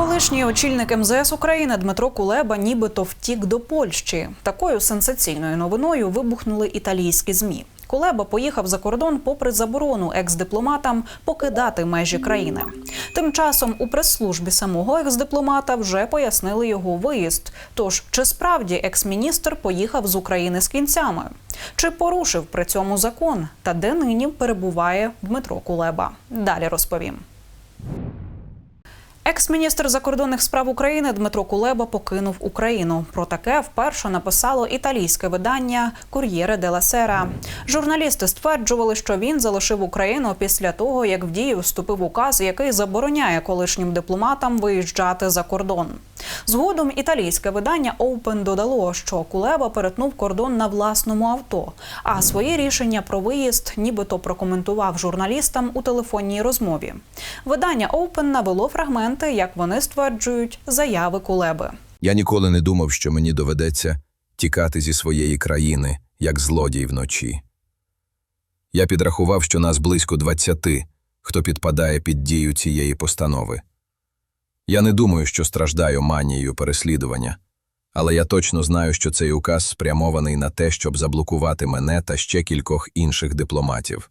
Колишній очільник МЗС України Дмитро Кулеба нібито втік до Польщі. Такою сенсаційною новиною вибухнули італійські змі. Кулеба поїхав за кордон попри заборону екс-дипломатам покидати межі країни. Тим часом у прес-службі самого екс-дипломата вже пояснили його виїзд. Тож чи справді екс-міністр поїхав з України з кінцями? Чи порушив при цьому закон? Та де нині перебуває Дмитро Кулеба? Далі розповім. Екс-міністр закордонних справ України Дмитро Кулеба покинув Україну. Про таке вперше написало італійське видання Кур'єре де Сера. Журналісти стверджували, що він залишив Україну після того, як в дію вступив указ, який забороняє колишнім дипломатам виїжджати за кордон. Згодом італійське видання Open додало, що Кулеба перетнув кордон на власному авто, а своє рішення про виїзд нібито прокоментував журналістам у телефонній розмові. Видання Open навело фрагменти, як вони стверджують, заяви Кулеби. Я ніколи не думав, що мені доведеться тікати зі своєї країни, як злодій вночі. Я підрахував, що нас близько двадцяти, хто підпадає під дію цієї постанови. Я не думаю, що страждаю манією переслідування, але я точно знаю, що цей указ спрямований на те, щоб заблокувати мене та ще кількох інших дипломатів.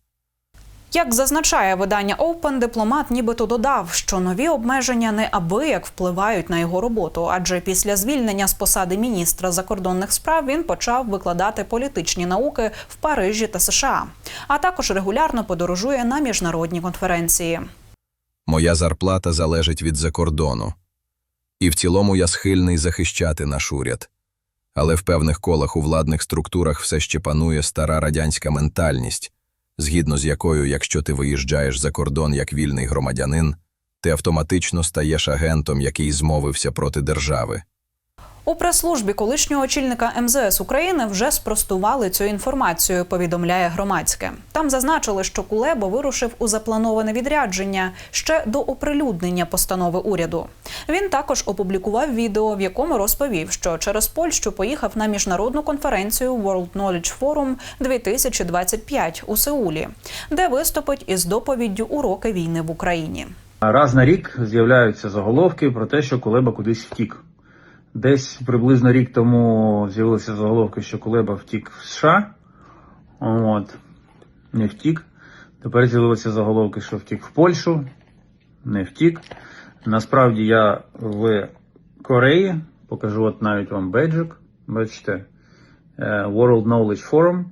Як зазначає видання Open, дипломат нібито додав, що нові обмеження неабияк впливають на його роботу, адже після звільнення з посади міністра закордонних справ він почав викладати політичні науки в Парижі та США, а також регулярно подорожує на міжнародні конференції. Моя зарплата залежить від закордону. І в цілому я схильний захищати наш уряд. Але в певних колах у владних структурах все ще панує стара радянська ментальність, згідно з якою, якщо ти виїжджаєш за кордон як вільний громадянин, ти автоматично стаєш агентом, який змовився проти держави. У прес-службі колишнього очільника МЗС України вже спростували цю інформацію. Повідомляє громадське. Там зазначили, що Кулеба вирушив у заплановане відрядження ще до оприлюднення постанови уряду. Він також опублікував відео, в якому розповів, що через Польщу поїхав на міжнародну конференцію World Knowledge Forum 2025 у Сеулі, де виступить із доповіддю уроки війни в Україні. Раз на рік з'являються заголовки про те, що Кулеба кудись втік. Десь приблизно рік тому з'явилися заголовки, що Кулеба втік в США. От. Не втік. Тепер з'явилися заголовки, що втік в Польщу. Не втік. Насправді я в Кореї. Покажу от навіть вам беджик. Бачите, е, World Knowledge Forum.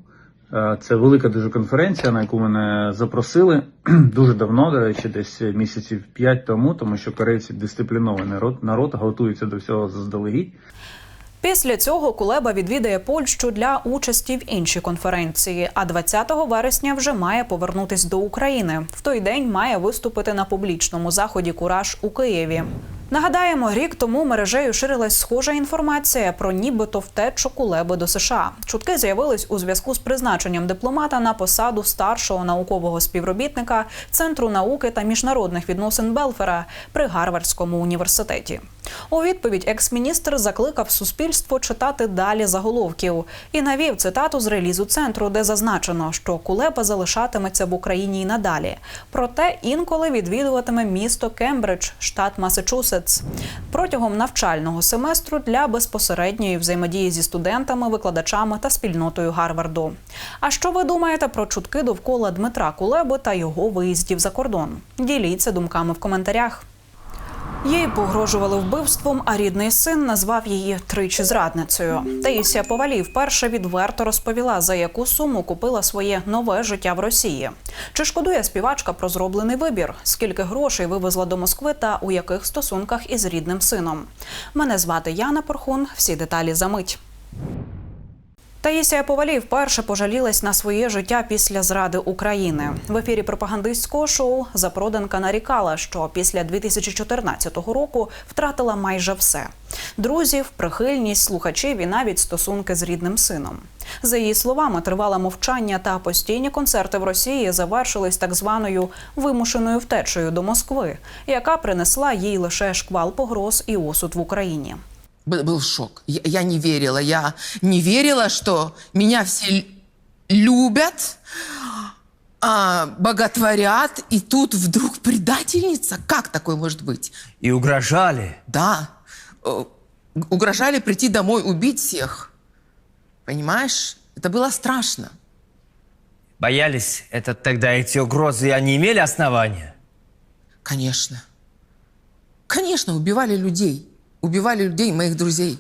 Е, Це велика дуже конференція, на яку мене запросили дуже давно, до речі, десь місяців 5 тому, тому що корейці дисциплінований народ, народ готується до всього заздалегідь. Після цього Кулеба відвідає Польщу для участі в іншій конференції. А 20 вересня вже має повернутись до України. В той день має виступити на публічному заході Кураж у Києві. Нагадаємо, рік тому мережею ширилась схожа інформація про нібито втечу Кулеби до США. Чутки з'явились у зв'язку з призначенням дипломата на посаду старшого наукового співробітника Центру науки та міжнародних відносин Белфера при Гарвардському університеті. У відповідь екс-міністр закликав суспільство читати далі заголовків і навів цитату з релізу центру, де зазначено, що Кулеба залишатиметься в Україні й надалі. Проте інколи відвідуватиме місто Кембридж, штат Масачусетс, протягом навчального семестру для безпосередньої взаємодії зі студентами, викладачами та спільнотою Гарварду. А що ви думаєте про чутки довкола Дмитра Кулеби та його виїздів за кордон? Діліться думками в коментарях. Їй погрожували вбивством, а рідний син назвав її тричі зрадницею. Таїсія Повалій вперше відверто розповіла, за яку суму купила своє нове життя в Росії. Чи шкодує співачка про зроблений вибір? Скільки грошей вивезла до Москви та у яких стосунках із рідним сином? Мене звати Яна Порхун. Всі деталі за мить. Таїсія Повалій вперше пожалілась на своє життя після зради України. В ефірі пропагандистського шоу запроданка нарікала, що після 2014 року втратила майже все: друзів, прихильність, слухачів і навіть стосунки з рідним сином. За її словами, тривале мовчання та постійні концерти в Росії завершились так званою вимушеною втечею до Москви, яка принесла їй лише шквал погроз і осуд в Україні. Был, был шок. Я, я не верила. Я не верила, что меня все любят. а, боготворят, и тут вдруг предательница? Как такое может быть? И угрожали. Да, э, угрожали прийти домой, убить всех. Понимаешь? Это было страшно. Боялись, это тогда эти угрозы, они имели основания? Конечно. Конечно, убивали людей. Убивали людей, моих друзей.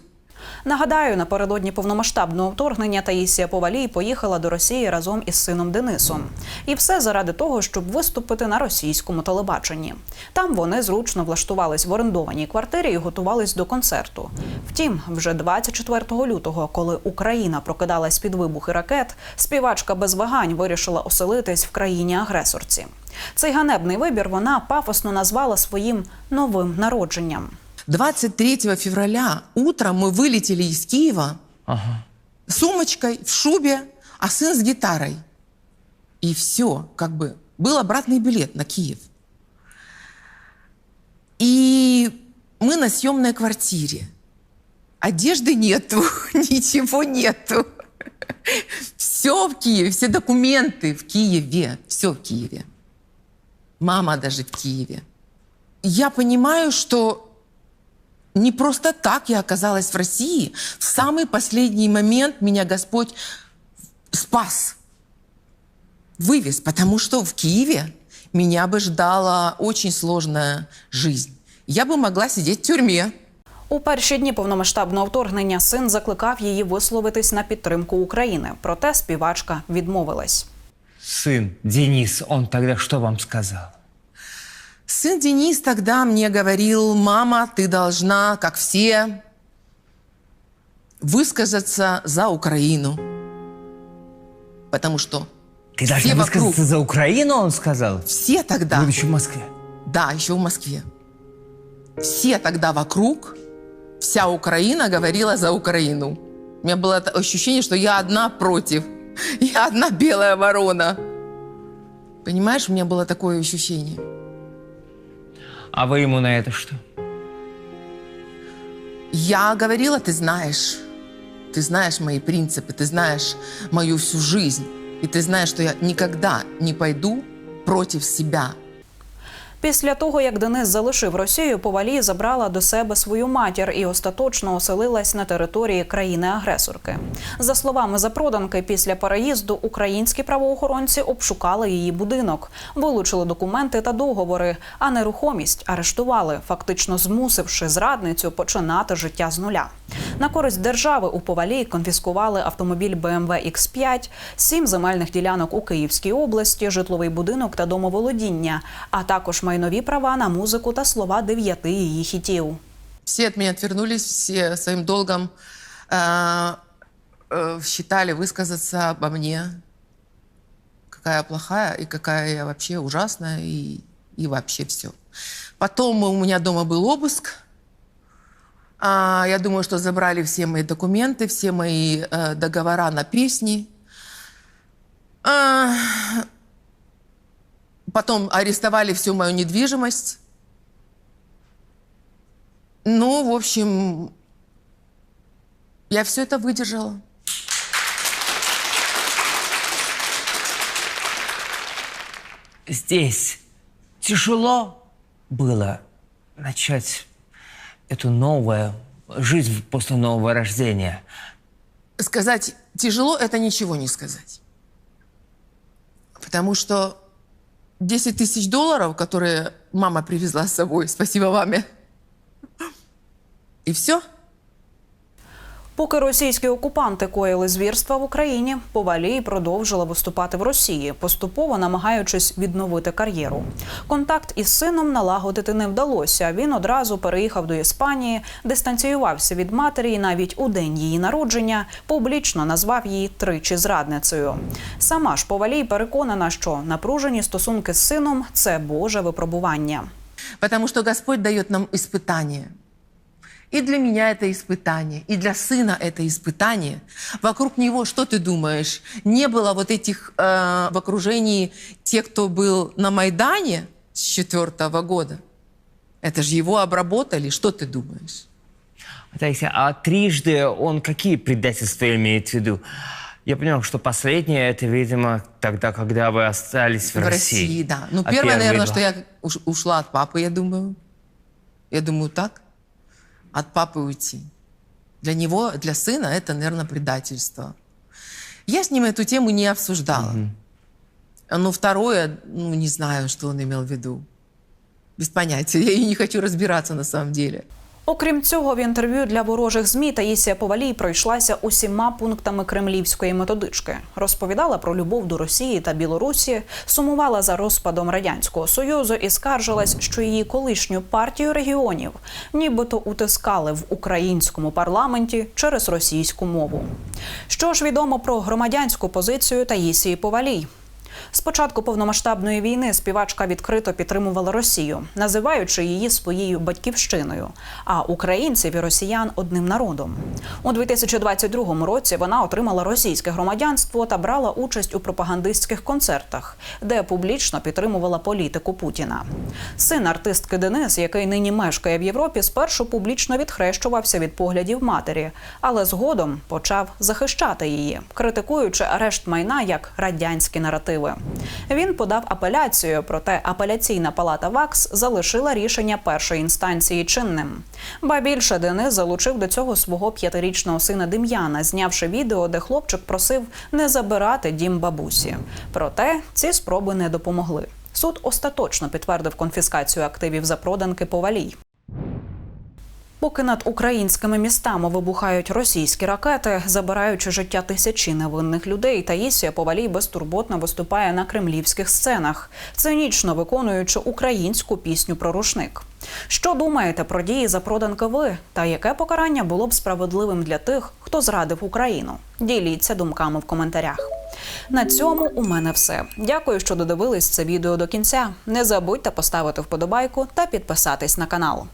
Нагадаю, напередодні повномасштабного вторгнення Таїсія Повалій поїхала до Росії разом із сином Денисом. І все заради того, щоб виступити на російському телебаченні. Там вони зручно влаштувались в орендованій квартирі і готувались до концерту. Втім, вже 24 лютого, коли Україна прокидалась під вибухи ракет, співачка без вагань вирішила оселитись в країні-агресорці. Цей ганебний вибір вона пафосно назвала своїм новим народженням. 23 февраля утром мы вылетели из Киева Ага. сумочкой, в шубе, а сын с гитарой. И все, как бы, был обратный билет на Киев. И мы на съемной квартире. Одежды нету, ничего нету. Все в Киеве, все документы в Киеве, все в Киеве. Мама даже в Киеве. Я понимаю, что не просто так я оказалась в России. В самый последний момент меня Господь спас, вывез, потому что в Киеве меня бы ждала очень сложная жизнь. Я бы могла сидеть в тюрьме. У перші дні повномасштабного вторгнення син закликав її висловитись на підтримку України. Проте співачка відмовилась. Сын Денис, он тогда что вам сказал? Сын Денис тогда мне говорил, мама, ты должна, как все, высказаться за Украину. Потому что Ты все должна вокруг, высказаться за Украину, он сказал? все тогда... Будучи в Москве. Да, еще в Москве. Все тогда вокруг, вся Украина говорила за Украину. У меня было ощущение, что я одна против. Я одна белая ворона. Понимаешь, у меня было такое ощущение. А вы ему на это что? Я говорила, ты знаешь, ты знаешь мои принципы, ты знаешь мою всю жизнь. И ты знаешь, что я никогда не пойду против себя. Після того, як Денис залишив Росію, Повалій забрала до себе свою матір і остаточно оселилась на території країни-агресорки. За словами запроданки, після переїзду українські правоохоронці обшукали її будинок, вилучили документи та договори, а нерухомість арештували, фактично змусивши зрадницю починати життя з нуля. На користь держави у Повалій конфіскували автомобіль BMW X5, сім земельних ділянок у Київській області, житловий будинок та домоволодіння, а також майнові права на музику та слова дев'яти її хітів. Все от меня отвернулись, все своим долгом э, э, считали высказаться обо мне. Какая я плохая и какая я вообще ужасная и, и вообще все. Потом у меня дома был обыск. А, я думаю, что забрали все мои документы, все мои э, договора на песни. А, потом арестовали всю мою недвижимость. Ну, в общем, я все это выдержала. Здесь тяжело было начать эту новую жизнь после нового рождения. Сказать тяжело – это ничего не сказать. Потому что 10 тысяч долларов, которые мама привезла с собой, спасибо маме, и все – Поки російські окупанти коїли звірства в Україні, Повалій продовжила виступати в Росії, поступово намагаючись відновити кар'єру. Контакт із сином налагодити не вдалося. Він одразу переїхав до Іспанії, дистанціювався від матері і навіть у день її народження публічно назвав її тричі зрадницею. Сама ж Повалій переконана, що напружені стосунки з сином це Боже випробування. Потому что Господь дает нам испытание. И для меня это испытание, и для сына это испытание. Вокруг него, что ты думаешь, не было вот этих э, в окружении тех, кто был на Майдане с четвертого года? Это же его обработали. Что ты думаешь? Таисия, а трижды он какие предательства имеет в виду? Я понял, что последнее это, видимо, тогда, когда вы остались в, В России, да. Ну, А первое, первые наверное, два? что я уш- ушла от папы, я думаю. Я думаю, так. От папы уйти. Для него, для сына это, наверное, предательство. Я с ним эту тему не обсуждала. Но второе, ну, не знаю, что он имел в виду. Без понятия. Я и не хочу разбираться на самом деле. Окрім цього, в інтерв'ю для ворожих змі Таїсія Повалій пройшлася усіма пунктами кремлівської методички. Розповідала про любов до Росії та Білорусі, сумувала за розпадом радянського союзу і скаржилась, що її колишню партію регіонів нібито утискали в українському парламенті через російську мову. Що ж відомо про громадянську позицію Таїсії Повалій? З початку повномасштабної війни співачка відкрито підтримувала Росію, називаючи її своєю батьківщиною, а українців і росіян одним народом. У 2022 році вона отримала російське громадянство та брала участь у пропагандистських концертах, де публічно підтримувала політику Путіна. Син артистки Денис, який нині мешкає в Європі, спершу публічно відхрещувався від поглядів матері, але згодом почав захищати її, критикуючи арешт майна як радянські наративи. Він подав апеляцію, проте апеляційна палата ВАКС залишила рішення першої інстанції чинним. Ба більше Денис залучив до цього свого п'ятирічного сина Дем'яна, знявши відео, де хлопчик просив не забирати дім бабусі. Проте ці спроби не допомогли. Суд остаточно підтвердив конфіскацію активів запроданки повалій. Поки над українськими містами вибухають російські ракети, забираючи життя тисячі невинних людей, Таїсія Повалій безтурботно виступає на кремлівських сценах, цинічно виконуючи українську пісню про рушник. Що думаєте про дії запроданки ви? Та яке покарання було б справедливим для тих, хто зрадив Україну? Діліться думками в коментарях. На цьому у мене все. Дякую, що додивились це відео до кінця. Не забудьте поставити вподобайку та підписатись на канал.